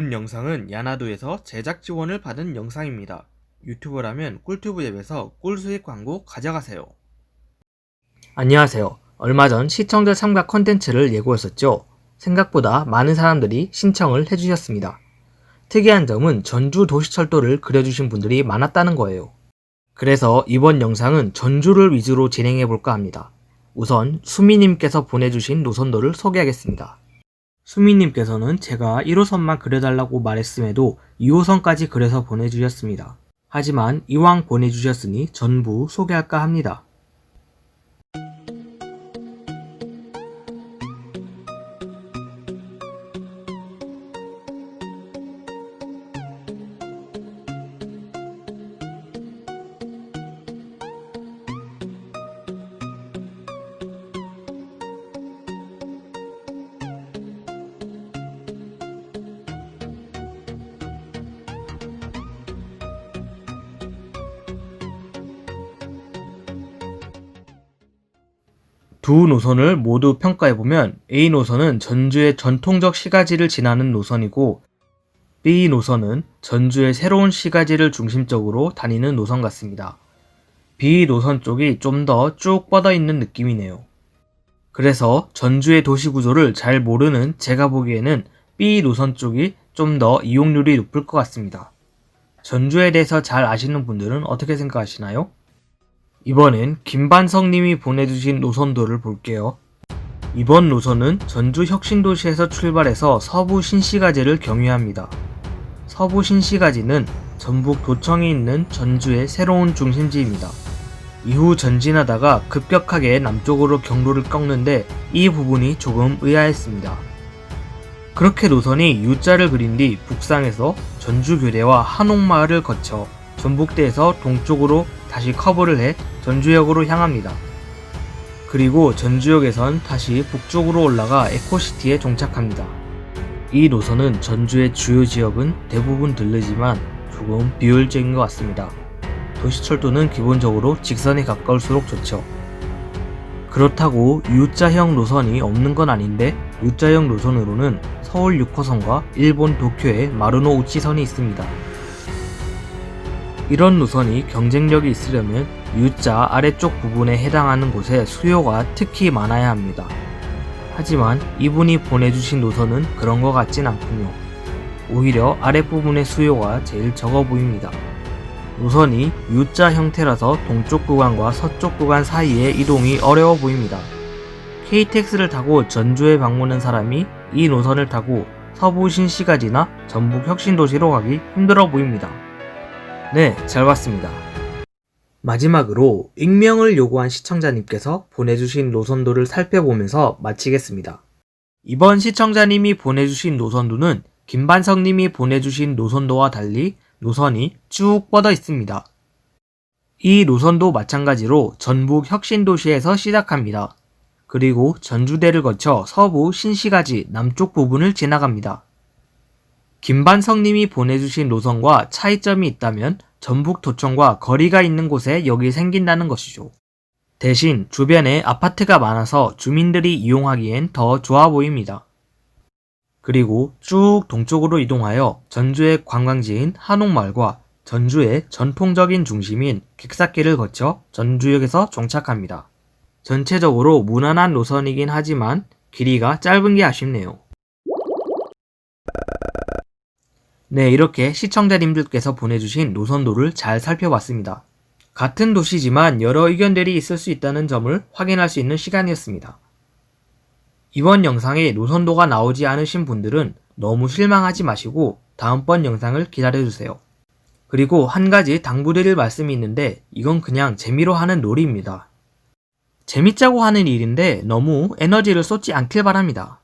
본 영상은 야나도에서 제작 지원을 받은 영상입니다. 유튜브라면 꿀튜브 앱에서 꿀수익 광고 가져가세요. 안녕하세요. 얼마 전 시청자 참가 컨텐츠를 예고했었죠. 생각보다 많은 사람들이 신청을 해주셨습니다. 특이한 점은 전주 도시철도를 그려주신 분들이 많았다는 거예요. 그래서 이번 영상은 전주를 위주로 진행해 볼까 합니다. 우선 수미님께서 보내주신 노선도를 소개하겠습니다. 수미님께서는 제가 1호선만 그려달라고 말했음에도 2호선까지 그려서 보내주셨습니다. 하지만 이왕 보내주셨으니 전부 소개할까 합니다. 두 노선을 모두 평가해보면 A 노선은 전주의 전통적 시가지를 지나는 노선이고 B 노선은 전주의 새로운 시가지를 중심적으로 다니는 노선 같습니다. B 노선 쪽이 좀 더 쭉 뻗어 있는 느낌이네요. 그래서 전주의 도시 구조를 잘 모르는 제가 보기에는 B 노선 쪽이 좀 더 이용률이 높을 것 같습니다. 전주에 대해서 잘 아시는 분들은 어떻게 생각하시나요? 이번엔 김반성님이 보내주신 노선도를 볼게요. 이번 노선은 전주 혁신도시에서 출발해서 서부 신시가지를 경유합니다. 서부 신시가지는 전북 도청이 있는 전주의 새로운 중심지입니다. 이후 전진하다가 급격하게 남쪽으로 경로를 꺾는데 이 부분이 조금 의아했습니다. 그렇게 노선이 U자를 그린 뒤 북상에서 전주교대와 한옥마을을 거쳐 전북대에서 동쪽으로 다시 커브를 해 전주역으로 향합니다. 그리고 전주역에선 다시 북쪽으로 올라가 에코시티에 종착합니다. 이 노선은 전주의 주요 지역은 대부분 들르지만 조금 비효율적인 것 같습니다. 도시철도는 기본적으로 직선에 가까울수록 좋죠. 그렇다고 U자형 노선이 없는 건 아닌데 U자형 노선으로는 서울 6호선과 일본 도쿄의 마루노 우치선이 있습니다. 이런 노선이 경쟁력이 있으려면 U자 아래쪽 부분에 해당하는 곳에 수요가 특히 많아야 합니다. 하지만 이분이 보내주신 노선은 그런 것 같진 않군요. 오히려 아랫부분의 수요가 제일 적어 보입니다. 노선이 U자 형태라서 동쪽 구간과 서쪽 구간 사이의 이동이 어려워 보입니다. KTX를 타고 전주에 방문한 사람이 이 노선을 타고 서부 신시가 지나 전북 혁신도시로 가기 힘들어 보입니다. 네, 잘 봤습니다. 마지막으로 익명을 요구한 시청자님께서 보내주신 노선도를 살펴보면서 마치겠습니다. 이번 시청자님이 보내주신 노선도는 김반성님이 보내주신 노선도와 달리 노선이 쭉 뻗어 있습니다. 이 노선도 마찬가지로 전북 혁신도시에서 시작합니다. 그리고 전주대를 거쳐 서부 신시가지 남쪽 부분을 지나갑니다. 김반성님이 보내주신 노선과 차이점이 있다면 전북 도청과 거리가 있는 곳에 여기 생긴다는 것이죠. 대신 주변에 아파트가 많아서 주민들이 이용하기엔 더 좋아 보입니다. 그리고 쭉 동쪽으로 이동하여 전주의 관광지인 한옥마을과 전주의 전통적인 중심인 객사길을 거쳐 전주역에서 종착합니다. 전체적으로 무난한 노선이긴 하지만 길이가 짧은 게 아쉽네요. 네, 이렇게 시청자님들께서 보내주신 노선도를 잘 살펴봤습니다. 같은 도시지만 여러 의견들이 있을 수 있다는 점을 확인할 수 있는 시간이었습니다. 이번 영상에 노선도가 나오지 않으신 분들은 너무 실망하지 마시고 다음번 영상을 기다려주세요. 그리고 한 가지 당부드릴 말씀이 있는데 이건 그냥 재미로 하는 놀이입니다. 재밌자고 하는 일인데 너무 에너지를 쏟지 않길 바랍니다.